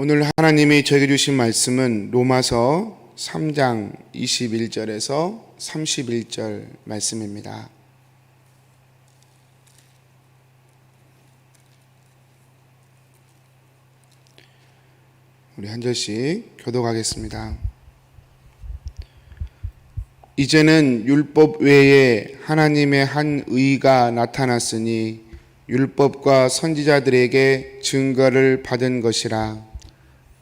오늘 하나님이 저에게 주신 말씀은 로마서 3장 21절에서 31절 말씀입니다. 우리 한 절씩 교독하겠습니다. 이제는 율법 외에 하나님의 한 의가 나타났으니 율법과 선지자들에게 증거를 받은 것이라.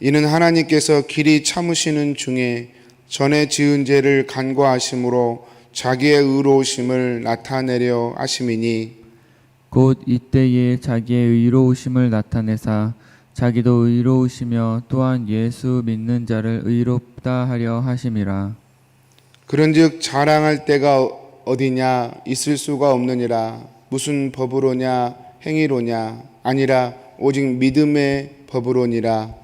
이는 하나님께서 길이 참으시는 중에 전에 지은 죄를 간과하심으로 자기의 의로우심을 나타내려 하심이니 곧 이때에 자기의 의로우심을 나타내사 자기도 의로우시며 또한 예수 믿는 자를 의롭다 하려 하심이라. 그런즉 자랑할 때가 어디냐? 있을 수가 없느니라. 무슨 법으로냐? 행위로냐? 아니라 오직 믿음의 법으로니라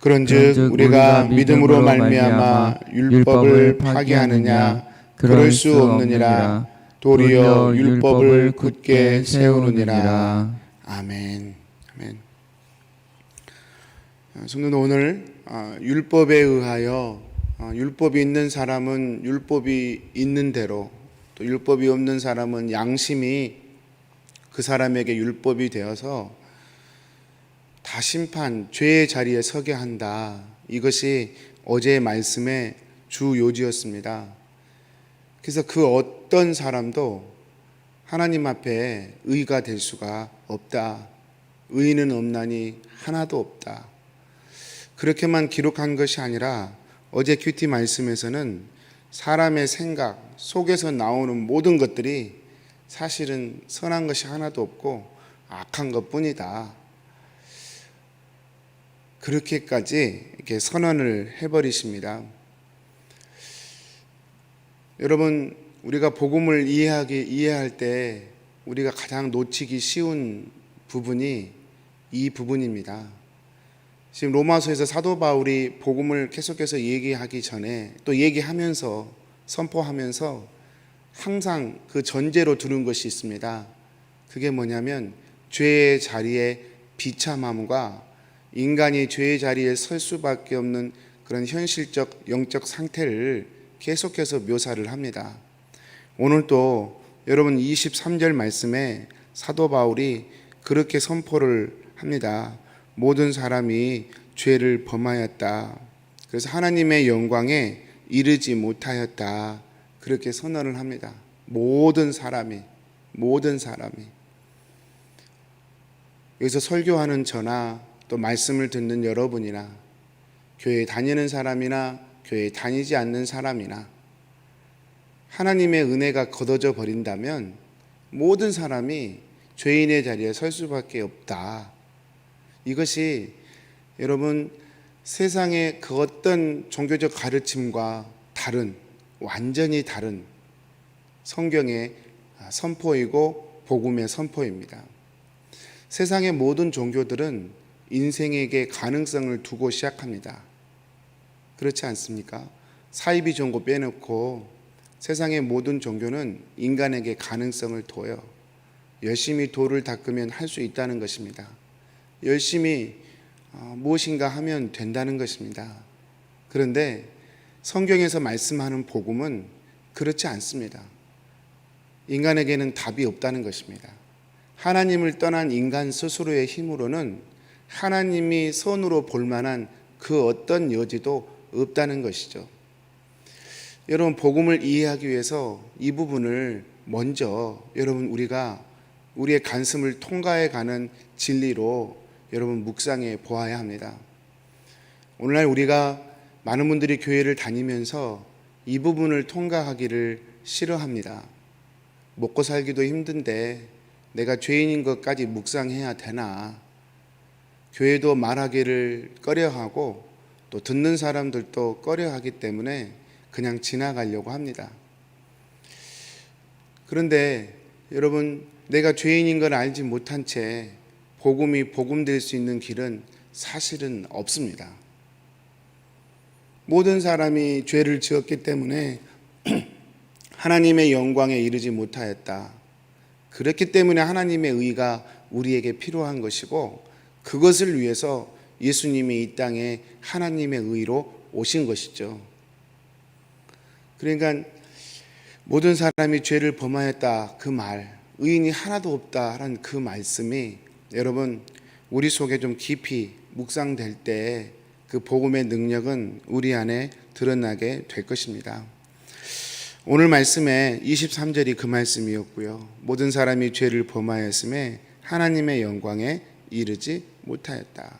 그런즉 우리가 믿음으로 말미암아 율법을 파기하느냐? 그럴 수 없느니라. 도리어 율법을 굳게 세우느니라. 아멘. 아멘. 아, 성도는 오늘 아, 율법에 의하여 아, 율법이 있는 사람은 율법이 있는 대로 또 율법이 없는 사람은 양심이 그 사람에게 율법이 되어서 다 심판, 죄의 자리에 서게 한다. 이것이 어제의 말씀의 주 요지였습니다. 그래서 그 어떤 사람도 하나님 앞에 의가 될 수가 없다. 의는 없나니 하나도 없다. 그렇게만 기록한 것이 아니라 어제 큐티 말씀에서는 사람의 생각 속에서 나오는 모든 것들이 사실은 선한 것이 하나도 없고 악한 것 뿐이다. 그렇게까지 이렇게 선언을 해버리십니다. 여러분, 우리가 복음을 이해하기, 이해할 때 우리가 가장 놓치기 쉬운 부분이 이 부분입니다. 지금 로마서에서 사도 바울이 복음을 계속해서 얘기하기 전에 또 얘기하면서 선포하면서 항상 그 전제로 두는 것이 있습니다. 그게 뭐냐면 죄의 자리에 비참함과 인간이 죄의 자리에 설 수밖에 없는 그런 현실적 영적 상태를 계속해서 묘사를 합니다. 오늘 또 여러분 23절 말씀에 사도 바울이 그렇게 선포를 합니다. 모든 사람이 죄를 범하였다. 그래서 하나님의 영광에 이르지 못하였다. 그렇게 선언을 합니다. 모든 사람이 모든 사람이 여기서 설교하는 저나 또 말씀을 듣는 여러분이나 교회 다니는 사람이나 교회 다니지 않는 사람이나 하나님의 은혜가 걷어져 버린다면 모든 사람이 죄인의 자리에 설 수밖에 없다. 이것이 여러분 세상의 그 어떤 종교적 가르침과 다른 완전히 다른 성경의 선포이고 복음의 선포입니다. 세상의 모든 종교들은 인생에게 가능성을 두고 시작합니다. 그렇지 않습니까? 사이비 종교 빼놓고 세상의 모든 종교는 인간에게 가능성을 둬요. 열심히 돌을 닦으면 할 수 있다는 것입니다. 열심히 어, 무엇인가 하면 된다는 것입니다. 그런데 성경에서 말씀하는 복음은 그렇지 않습니다. 인간에게는 답이 없다는 것입니다. 하나님을 떠난 인간 스스로의 힘으로는 하나님이 선으로 볼 만한 그 어떤 여지도 없다는 것이죠. 여러분 복음을 이해하기 위해서 이 부분을 먼저 여러분 우리가 우리의 간슴을 통과해 가는 진리로 여러분 묵상해 보아야 합니다. 오늘날 우리가 많은 분들이 교회를 다니면서 이 부분을 통과하기를 싫어합니다. 먹고 살기도 힘든데 내가 죄인인 것까지 묵상해야 되나? 교회도 말하기를 꺼려하고 또 듣는 사람들도 꺼려하기 때문에 그냥 지나가려고 합니다. 그런데 여러분 내가 죄인인 걸 알지 못한 채 복음이 복음될 수 있는 길은 사실은 없습니다. 모든 사람이 죄를 지었기 때문에 하나님의 영광에 이르지 못하였다. 그렇기 때문에 하나님의 의가 우리에게 필요한 것이고 그것을 위해서 예수님이 이 땅에 하나님의 의로 오신 것이죠. 그러니까 모든 사람이 죄를 범하였다 그 말, 의인이 하나도 없다라는 그 말씀이 여러분 우리 속에 좀 깊이 묵상될 때 그 복음의 능력은 우리 안에 드러나게 될 것입니다. 오늘 말씀에 23절이 그 말씀이었고요. 모든 사람이 죄를 범하였음에 하나님의 영광에 이르지 못하였다.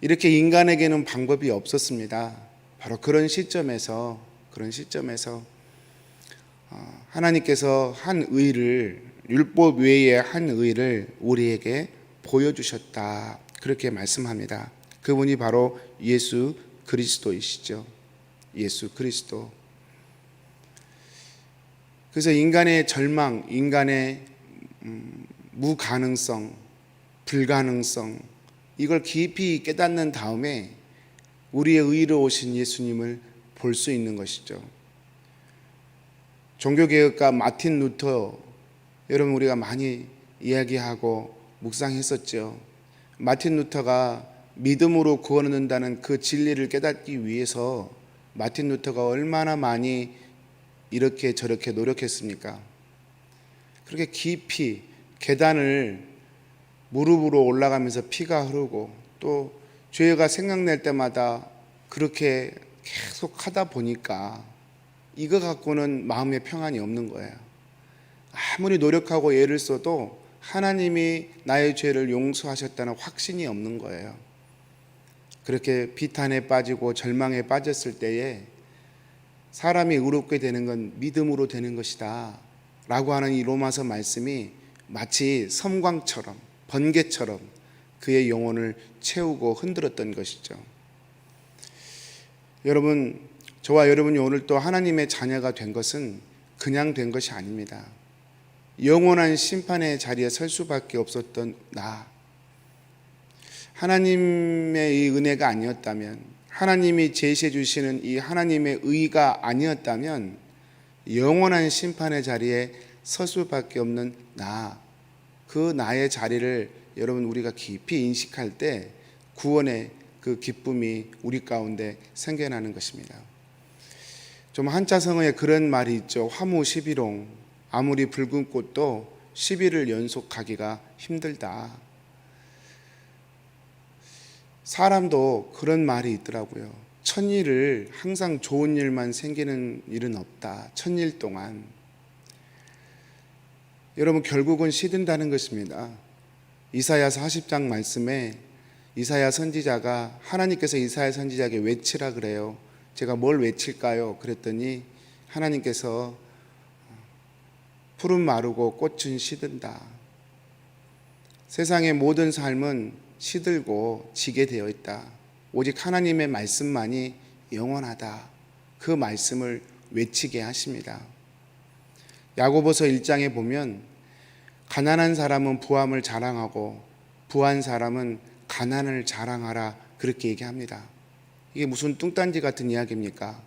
이렇게 인간에게는 방법이 없었습니다. 바로 그런 시점에서 그런 시점에서 어, 하나님께서 한 의를 율법 외에 한 의를 우리에게 보여주셨다. 그렇게 말씀합니다. 그분이 바로 예수 그리스도이시죠. 예수 그리스도. 그래서 인간의 절망, 인간의 음, 무가능성, 불가능성 이걸 깊이 깨닫는 다음에 우리의 의로 오신 예수님을 볼 수 있는 것이죠. 종교개혁가 마틴 루터 여러분 우리가 많이 이야기하고 묵상했었죠. 마틴 루터가 믿음으로 구원한다는 그 진리를 깨닫기 위해서 마틴 루터가 얼마나 많이 이렇게 저렇게 노력했습니까? 그렇게 깊이 계단을 무릎으로 올라가면서 피가 흐르고 또 죄가 생각날 때마다 그렇게 계속 하다 보니까 이거 갖고는 마음의 평안이 없는 거예요. 아무리 노력하고 애를 써도 하나님이 나의 죄를 용서하셨다는 확신이 없는 거예요. 그렇게 비탄에 빠지고 절망에 빠졌을 때에 사람이 의롭게 되는 건 믿음으로 되는 것이다. 라고 하는 이 로마서 말씀이 마치 섬광처럼, 번개처럼 그의 영혼을 채우고 흔들었던 것이죠. 여러분, 저와 여러분이 오늘 또 하나님의 자녀가 된 것은 그냥 된 것이 아닙니다. 영원한 심판의 자리에 설 수밖에 없었던 나. 하나님의 이 은혜가 아니었다면, 하나님이 제시해 주시는 이 하나님의 의가 아니었다면, 영원한 심판의 자리에 설 수밖에 없는 나. 그 나의 자리를 여러분 우리가 깊이 인식할 때 구원의 그 기쁨이 우리 가운데 생겨나는 것입니다. 좀 한자 성어에 그런 말이 있죠. 화무 시비롱. 아무리 붉은 꽃도 10일을 연속하기가 힘들다. 사람도 그런 말이 있더라고요. 천일을 항상 좋은 일만 생기는 일은 없다. 천일 동안. 여러분 결국은 시든다는 것입니다. 이사야 40장 말씀에 이사야 선지자가 하나님께서 이사야 선지자에게 외치라 그래요. 제가 뭘 외칠까요? 그랬더니 하나님께서 푸른 마르고 꽃은 시든다. 세상의 모든 삶은 시들고 지게 되어 있다. 오직 하나님의 말씀만이 영원하다. 그 말씀을 외치게 하십니다. 야고보서 1장에 보면 가난한 사람은 부함을 자랑하고 부한 사람은 가난을 자랑하라 그렇게 얘기합니다. 이게 무슨 뚱딴지 같은 이야기입니까?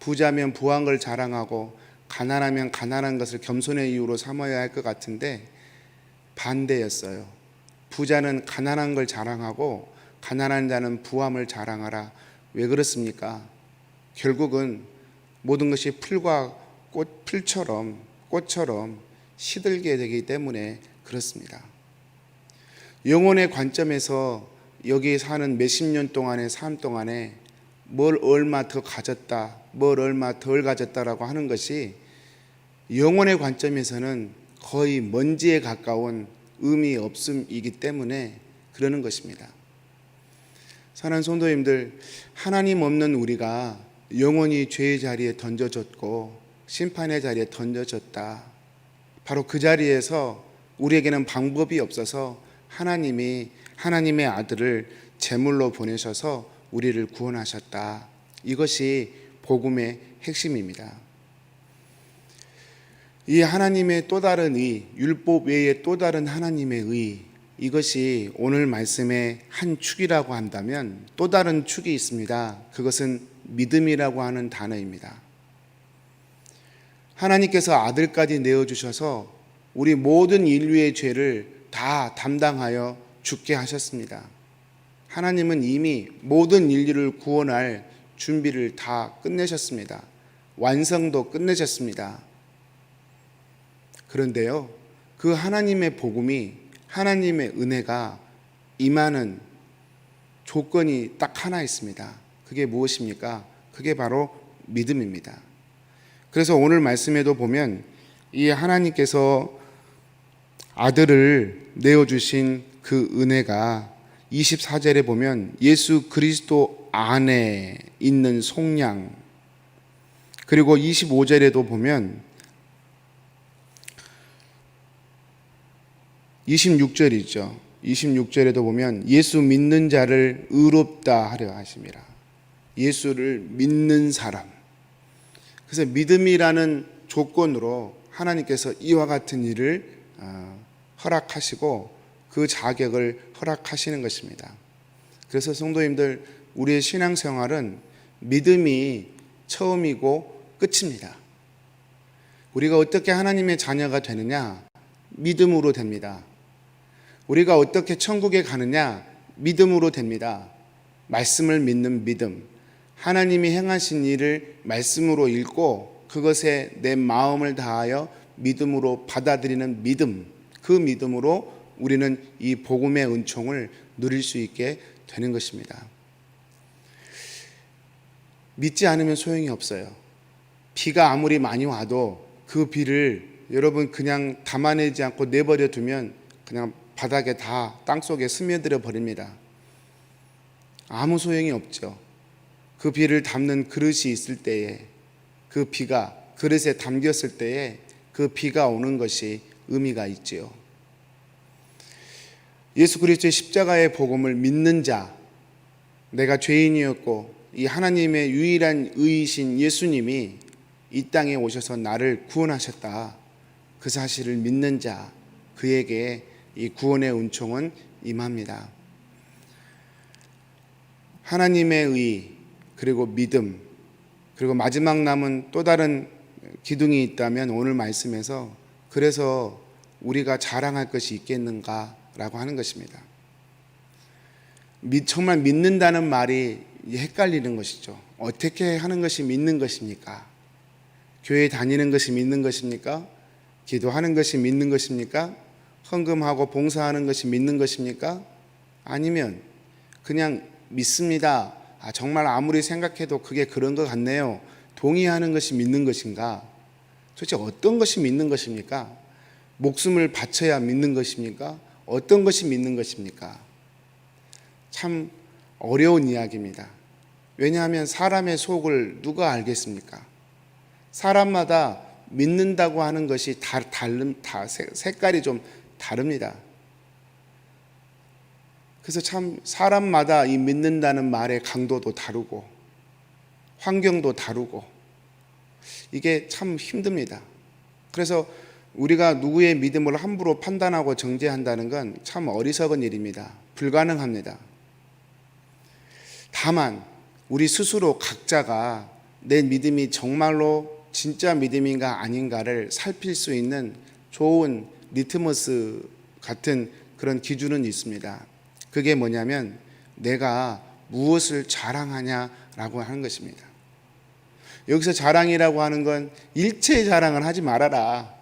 부자면 부한 걸 자랑하고 가난하면 가난한 것을 겸손의 이유로 삼아야 할 것 같은데 반대였어요. 부자는 가난한 걸 자랑하고 가난한 자는 부함을 자랑하라. 왜 그렇습니까? 결국은 모든 것이 풀과 꽃 풀처럼 꽃처럼 시들게 되기 때문에 그렇습니다. 영혼의 관점에서 여기 사는 몇십 년 동안의 삶 동안에 뭘 얼마 더 가졌다, 뭘 얼마 덜 가졌다라고 하는 것이 영혼의 관점에서는 거의 먼지에 가까운 의미 없음이기 때문에 그러는 것입니다. 사랑하는 성도님들, 하나님 없는 우리가 영원히 죄의 자리에 던져졌고 심판의 자리에 던져졌다. 바로 그 자리에서 우리에게는 방법이 없어서 하나님이 하나님의 아들을 제물로 보내셔서 우리를 구원하셨다. 이것이 복음의 핵심입니다. 이 하나님의 또 다른 의, 율법 외에 또 다른 하나님의 의, 이것이 오늘 말씀의 한 축이라고 한다면 또 다른 축이 있습니다. 그것은 믿음이라고 하는 단어입니다. 하나님께서 아들까지 내어주셔서 우리 모든 인류의 죄를 다 담당하여 죽게 하셨습니다. 하나님은 이미 모든 인류를 구원할 준비를 다 끝내셨습니다. 완성도 끝내셨습니다. 그런데요, 그 하나님의 복음이 하나님의 은혜가 임하는 조건이 딱 하나 있습니다. 그게 무엇입니까? 그게 바로 믿음입니다. 그래서 오늘 말씀에도 보면 이 하나님께서 아들을 내어주신 그 은혜가 24절에 보면 예수 그리스도 안에 있는 속량 그리고 25절에도 보면 26절이죠. 26절에도 보면 예수 믿는 자를 의롭다 하려 하심이라. 예수를 믿는 사람. 그래서 믿음이라는 조건으로 하나님께서 이와 같은 일을 어, 허락하시고 그 자격을 허락하시는 것입니다. 그래서 성도님들 우리의 신앙생활은 믿음이 처음이고 끝입니다. 우리가 어떻게 하나님의 자녀가 되느냐? 믿음으로 됩니다. 우리가 어떻게 천국에 가느냐? 믿음으로 됩니다. 말씀을 믿는 믿음. 하나님이 행하신 일을 말씀으로 읽고 그것에 내 마음을 다하여 믿음으로 받아들이는 믿음. 그 믿음으로 우리는 이 복음의 은총을 누릴 수 있게 되는 것입니다. 믿지 않으면 소용이 없어요. 비가 아무리 많이 와도 그 비를 여러분 그냥 담아내지 않고 내버려 두면 그냥 바닥에 다 땅속에 스며들어 버립니다. 아무 소용이 없죠. 그 비를 담는 그릇이 있을 때에 그 비가 그릇에 담겼을 때에 그 비가 오는 것이 의미가 있지요. 예수 그리스도의 십자가의 복음을 믿는 자, 내가 죄인이었고 이 하나님의 유일한 의이신 예수님이 이 땅에 오셔서 나를 구원하셨다. 그 사실을 믿는 자, 그에게 이 구원의 은총은 임합니다. 하나님의 의, 그리고 믿음, 그리고 마지막 남은 또 다른 기둥이 있다면 오늘 말씀에서 그래서 우리가 자랑할 것이 있겠는가라고 하는 것입니다. 정말 믿는다는 말이 헷갈리는 것이죠. 어떻게 하는 것이 믿는 것입니까? 교회 다니는 것이 믿는 것입니까? 기도하는 것이 믿는 것입니까? 헌금하고 봉사하는 것이 믿는 것입니까? 아니면 그냥 믿습니다. 아, 정말 아무리 생각해도 그게 그런 것 같네요. 동의하는 것이 믿는 것인가? 도대체 어떤 것이 믿는 것입니까? 목숨을 바쳐야 믿는 것입니까? 어떤 것이 믿는 것입니까? 참 어려운 이야기입니다. 왜냐하면 사람의 속을 누가 알겠습니까? 사람마다 믿는다고 하는 것이 다, 다른, 다 색깔이 좀 다릅니다. 그래서 참 사람마다 이 믿는다는 말의 강도도 다르고 환경도 다르고 이게 참 힘듭니다. 그래서 우리가 누구의 믿음을 함부로 판단하고 정죄한다는 건 참 어리석은 일입니다. 불가능합니다. 다만 우리 스스로 각자가 내 믿음이 정말로 진짜 믿음인가 아닌가를 살필 수 있는 좋은 리트머스 같은 그런 기준은 있습니다. 그게 뭐냐면 내가 무엇을 자랑하냐라고 하는 것입니다. 여기서 자랑이라고 하는 건 일체 자랑을 하지 말아라.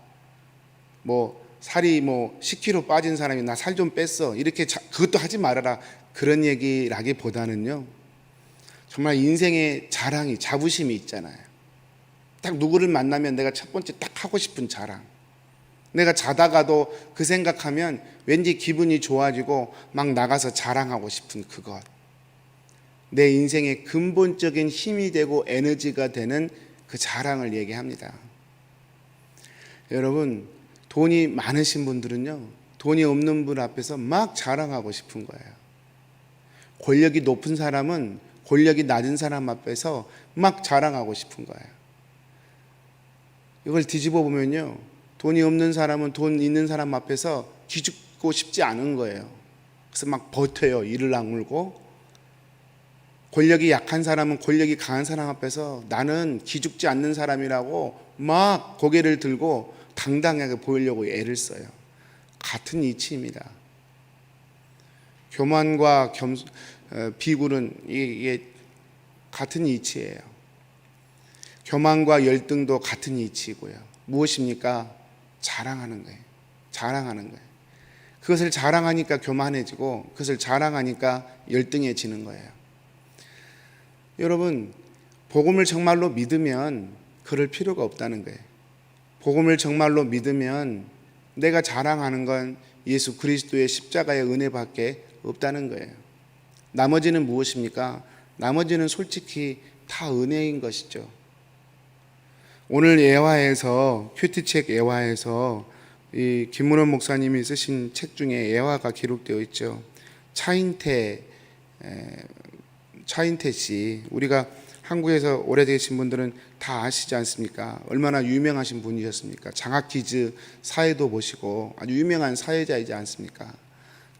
뭐 살이 뭐 10kg 빠진 사람이 나 살 좀 뺐어. 이렇게 자, 그것도 하지 말아라. 그런 얘기라기보다는요. 정말 인생의 자랑이 자부심이 있잖아요. 딱 누구를 만나면 내가 첫 번째 딱 하고 싶은 자랑. 내가 자다가도 그 생각하면 왠지 기분이 좋아지고 막 나가서 자랑하고 싶은 그것. 내 인생의 근본적인 힘이 되고 에너지가 되는 그 자랑을 얘기합니다. 여러분, 돈이 많으신 분들은요, 돈이 없는 분 앞에서 막 자랑하고 싶은 거예요. 권력이 높은 사람은 권력이 낮은 사람 앞에서 막 자랑하고 싶은 거예요. 이걸 뒤집어 보면요. 돈이 없는 사람은 돈 있는 사람 앞에서 기죽고 싶지 않은 거예요. 그래서 막 버텨요. 이를 악물고. 권력이 약한 사람은 권력이 강한 사람 앞에서 나는 기죽지 않는 사람이라고 막 고개를 들고 당당하게 보이려고 애를 써요. 같은 이치입니다. 교만과 겸, 어, 비굴은 이게 같은 이치예요. 교만과 열등도 같은 이치고요. 무엇입니까? 자랑하는 거예요. 자랑하는 거예요. 그것을 자랑하니까 교만해지고 그것을 자랑하니까 열등해지는 거예요. 여러분, 복음을 정말로 믿으면 그럴 필요가 없다는 거예요. 복음을 정말로 믿으면 내가 자랑하는 건 예수 그리스도의 십자가의 은혜밖에 없다는 거예요. 나머지는 무엇입니까? 나머지는 솔직히 다 은혜인 것이죠. 오늘 예화에서 큐티책 예화에서 이 김문원 목사님이 쓰신 책 중에 예화가 기록되어 있죠. 차인태 에, 차인태 씨 우리가 한국에서 오래되신 분들은 다 아시지 않습니까? 얼마나 유명하신 분이셨습니까? 장학 퀴즈 사회도 보시고 아주 유명한 사회자이지 않습니까?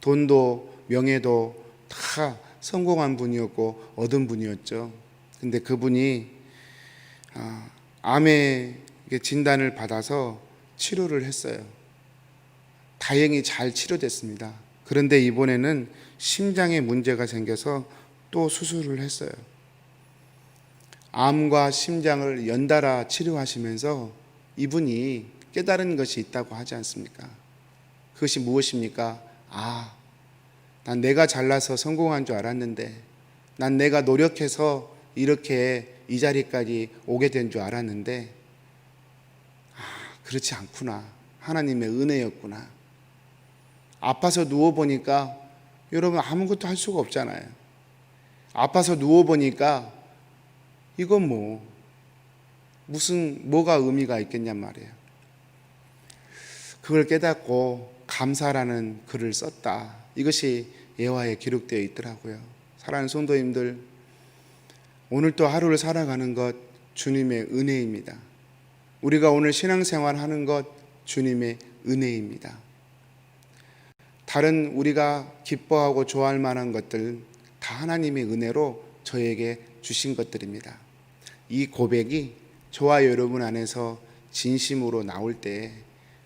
돈도 명예도 다 성공한 분이었고 얻은 분이었죠. 근데 그분이 아, 암의 진단을 받아서 치료를 했어요. 다행히 잘 치료됐습니다. 그런데 이번에는 심장에 문제가 생겨서 또 수술을 했어요. 암과 심장을 연달아 치료하시면서 이분이 깨달은 것이 있다고 하지 않습니까? 그것이 무엇입니까? 아, 난 내가 잘나서 성공한 줄 알았는데, 난 내가 노력해서 이렇게 이 자리까지 오게 된 줄 알았는데, 아, 그렇지 않구나. 하나님의 은혜였구나. 아파서 누워 보니까 여러분 아무것도 할 수가 없잖아요. 아파서 누워 보니까 이건 뭐, 무슨, 뭐가 의미가 있겠냔 말이에요. 그걸 깨닫고 감사라는 글을 썼다. 이것이 예화에 기록되어 있더라고요. 사랑하는 성도님들, 오늘 또 하루를 살아가는 것 주님의 은혜입니다. 우리가 오늘 신앙생활 하는 것 주님의 은혜입니다. 다른 우리가 기뻐하고 좋아할 만한 것들 다 하나님의 은혜로 저에게 주신 것들입니다. 이 고백이 저와 여러분 안에서 진심으로 나올 때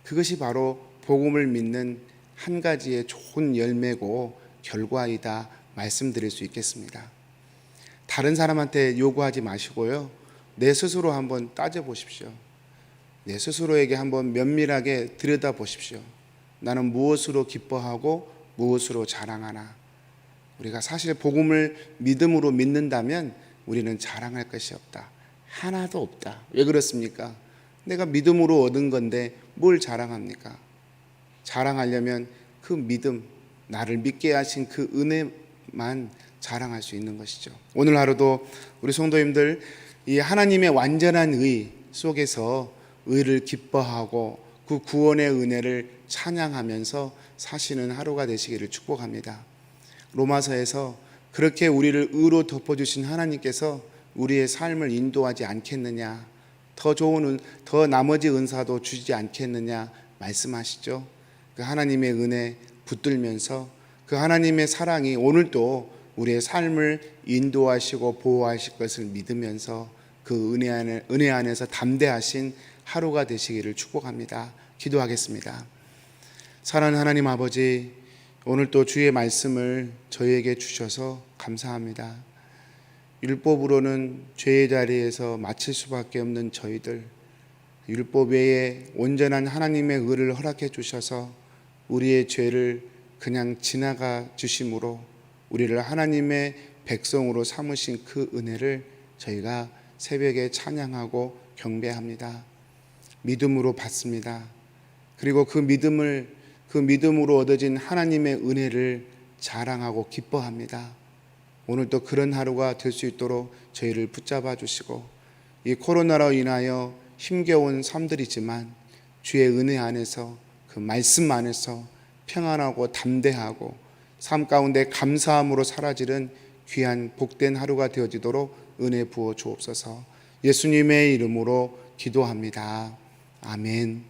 그것이 바로 복음을 믿는 한 가지의 좋은 열매고 결과이다 말씀드릴 수 있겠습니다. 다른 사람한테 요구하지 마시고요. 내 스스로 한번 따져 보십시오. 내 스스로에게 한번 면밀하게 들여다 보십시오. 나는 무엇으로 기뻐하고 무엇으로 자랑하나? 우리가 사실 복음을 믿음으로 믿는다면 우리는 자랑할 것이 없다. 하나도 없다. 왜 그렇습니까? 내가 믿음으로 얻은 건데 뭘 자랑합니까? 자랑하려면 그 믿음, 나를 믿게 하신 그 은혜만 자랑할 수 있는 것이죠. 오늘 하루도 우리 성도님들 이 하나님의 완전한 의 속에서 의를 기뻐하고 그 구원의 은혜를 찬양하면서 사시는 하루가 되시기를 축복합니다. 로마서에서 그렇게 우리를 의로 덮어주신 하나님께서 우리의 삶을 인도하지 않겠느냐, 더 좋은 은, 더 나머지 은사도 주지 않겠느냐 말씀하시죠. 그 하나님의 은혜 붙들면서 그 하나님의 사랑이 오늘도 우리의 삶을 인도하시고 보호하실 것을 믿으면서 그 은혜 안에 은혜 안에서 담대하신 하루가 되시기를 축복합니다. 기도하겠습니다. 사랑하는 하나님 아버지, 오늘 또 주의 말씀을 저희에게 주셔서 감사합니다. 율법으로는 죄의 자리에서 마칠 수밖에 없는 저희들, 율법 외에 온전한 하나님의 의를 허락해 주셔서 우리의 죄를 그냥 지나가 주심으로 우리를 하나님의 백성으로 삼으신 그 은혜를 저희가 새벽에 찬양하고 경배합니다. 믿음으로 받습니다. 그리고 그 믿음을 그 믿음으로 얻어진 하나님의 은혜를 자랑하고 기뻐합니다. 오늘도 그런 하루가 될 수 있도록 저희를 붙잡아 주시고 이 코로나로 인하여 힘겨운 삶들이지만 주의 은혜 안에서 그 말씀 안에서 평안하고 담대하고 삶 가운데 감사함으로 사라지는 귀한 복된 하루가 되어지도록 은혜 부어 주옵소서. 예수님의 이름으로 기도합니다. 아멘.